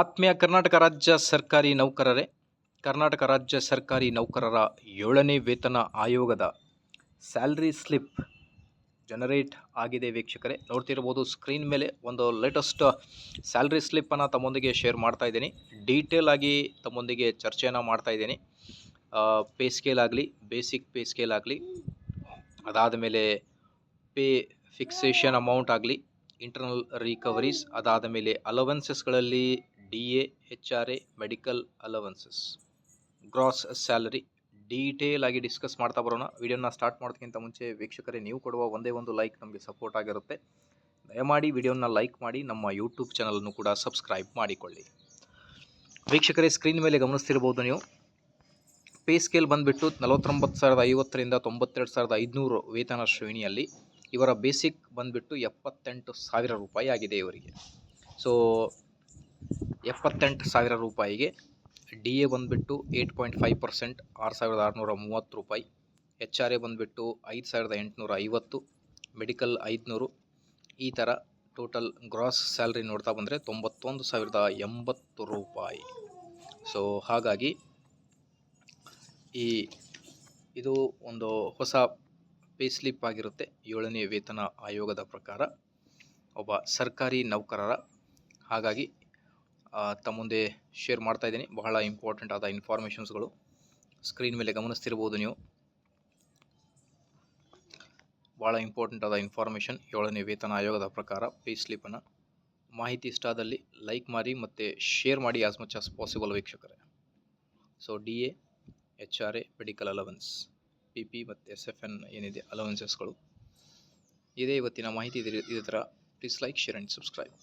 ಆತ್ಮೀಯ ಕರ್ನಾಟಕ ರಾಜ್ಯ ಸರ್ಕಾರಿ ನೌಕರರೇ, ಕರ್ನಾಟಕ ರಾಜ್ಯ ಸರ್ಕಾರಿ ನೌಕರರ ಏಳನೇ ವೇತನ ಆಯೋಗದ ಸ್ಯಾಲ್ರಿ ಸ್ಲಿಪ್ ಜನರೇಟ್ ಆಗಿದೆ ವೀಕ್ಷಕರೇ. ನೋಡ್ತಿರ್ಬೋದು ಸ್ಕ್ರೀನ್ ಮೇಲೆ ಒಂದು ಲೇಟೆಸ್ಟ್ ಸ್ಯಾಲ್ರಿ ಸ್ಲಿಪ್ಪನ್ನು ತಮ್ಮೊಂದಿಗೆ ಶೇರ್ ಮಾಡ್ತಾ ಇದ್ದೀನಿ. ಡೀಟೇಲ್ ಆಗಿ ತಮ್ಮೊಂದಿಗೆ ಚರ್ಚೆಯನ್ನು ಮಾಡ್ತಾ ಇದ್ದೀನಿ. ಪೇ ಸ್ಕೇಲ್ ಆಗಲಿ ಬೇಸಿಕ್ ಪೇ ಸ್ಕೇಲ್ ಆಗಲಿ ಅದಾದ ಮೇಲೆ ಪೇ ಫಿಕ್ಸೇಷನ್ ಅಮೌಂಟ್ ಆಗಲಿ ಇಂಟರ್ನಲ್ ರಿಕವರೀಸ್ ಅದಾದ ಮೇಲೆ ಅಲವೆನ್ಸಸ್ಗಳಲ್ಲಿ D A H R A medical allowances. Gross salary. Detail ಆಗಿ ಡಿಸ್ಕಸ್ ಮಾಡ್ತಾ ಬರೋಣ. ವಿಡಿಯೋನ ಸ್ಟಾರ್ಟ್ ಮಾಡೋದಕ್ಕಿಂತ ಮುಂಚೆ ವೀಕ್ಷಕರೇ, ನೀವು ಕೊಡುವ ಒಂದೇ ಒಂದು ಲೈಕ್ ನಮಗೆ ಸಪೋರ್ಟ್ ಆಗಿರುತ್ತೆ. ದಯಮಾಡಿ ವಿಡಿಯೋನ ಲೈಕ್ ಮಾಡಿ, ನಮ್ಮ ಯೂಟ್ಯೂಬ್ ಚಾನಲನ್ನು ಕೂಡ ಸಬ್ಸ್ಕ್ರೈಬ್ ಮಾಡಿಕೊಳ್ಳಿ. ವೀಕ್ಷಕರೇ, ಸ್ಕ್ರೀನ್ ಮೇಲೆ ಗಮನಿಸ್ತಿರ್ಬೋದು ನೀವು. ಪೇ ಸ್ಕೇಲ್ ಬಂದುಬಿಟ್ಟು ನಲವತ್ತೊಂಬತ್ತು ಸಾವಿರದ ಐವತ್ತರಿಂದ ತೊಂಬತ್ತೆರಡು ಸಾವಿರದ ಐದುನೂರು ವೇತನ ಶ್ರೇಣಿಯಲ್ಲಿ. ಇವರ ಬೇಸಿಕ್ ಬಂದುಬಿಟ್ಟು ಎಪ್ಪತ್ತೆಂಟು ಸಾವಿರ ರೂಪಾಯಿ ಆಗಿದೆ ಇವರಿಗೆ. ಸೊ ಎಪ್ಪತ್ತೆಂಟು ಸಾವಿರ ರೂಪಾಯಿಗೆ ಡಿ ಎ ಬಂದುಬಿಟ್ಟು ಏಯ್ಟ್ ಪಾಯಿಂಟ್ ಫೈವ್ ಪರ್ಸೆಂಟ್ ಆರು ಸಾವಿರದ ಆರುನೂರ ಮೂವತ್ತು ರೂಪಾಯಿ, ಎಚ್ ಆರ್ ಎ ಬಂದುಬಿಟ್ಟು ಐದು ಸಾವಿರದ ಎಂಟುನೂರ ಐವತ್ತು, ಮೆಡಿಕಲ್ ಐದುನೂರು. ಈ ಥರ ಟೋಟಲ್ ಗ್ರಾಸ್ ಸ್ಯಾಲ್ರಿ ನೋಡ್ತಾ ಬಂದರೆ ತೊಂಬತ್ತೊಂದು ಸಾವಿರದ ಎಂಬತ್ತು ರೂಪಾಯಿ. ಸೊ, ಹಾಗಾಗಿ ಈ ಇದು ಒಂದು ಹೊಸ ಪೇ ಸ್ಲಿಪ್ ಆಗಿರುತ್ತೆ ಏಳನೇ ವೇತನ ಆಯೋಗದ ಪ್ರಕಾರ. ಒಬ್ಬ ಸರ್ಕಾರಿ ನೌಕರರ, ಹಾಗಾಗಿ ತಮ್ಮ ಮುಂದೆ ಶೇರ್ ಮಾಡ್ತಾ ಇದ್ದೀನಿ. ಬಹಳ ಇಂಪಾರ್ಟೆಂಟ್ ಆದ ಇನ್ಫಾರ್ಮೇಷನ್ಸ್ಗಳು ಸ್ಕ್ರೀನ್ ಮೇಲೆ ಗಮನಿಸ್ತಿರ್ಬೋದು ನೀವು. ಭಾಳ ಇಂಪಾರ್ಟೆಂಟ್ ಆದ ಇನ್ಫಾರ್ಮೇಷನ್ ಏಳನೇ ವೇತನ ಆಯೋಗದ ಪ್ರಕಾರ ಪೇ ಸ್ಲಿಪ್ಪನ್ನು ಮಾಹಿತಿ ಇಷ್ಟ ಆದಲ್ಲಿ ಲೈಕ್ ಮಾಡಿ ಮತ್ತು ಶೇರ್ ಮಾಡಿ ಆಸ್ ಮಚ್ ಆಸ್ ಪಾಸಿಬಲ್ ವೀಕ್ಷಕರೇ. So D A H R A medical allowance P P ಮತ್ತು ಎಸ್ ಎಫ್ ಎನ್ ಏನಿದೆ ಅಲವೆನ್ಸಸ್ಗಳು ಇದೇ ಇವತ್ತಿನ ಮಾಹಿತಿ ಇದೇ ಥರ please like share and subscribe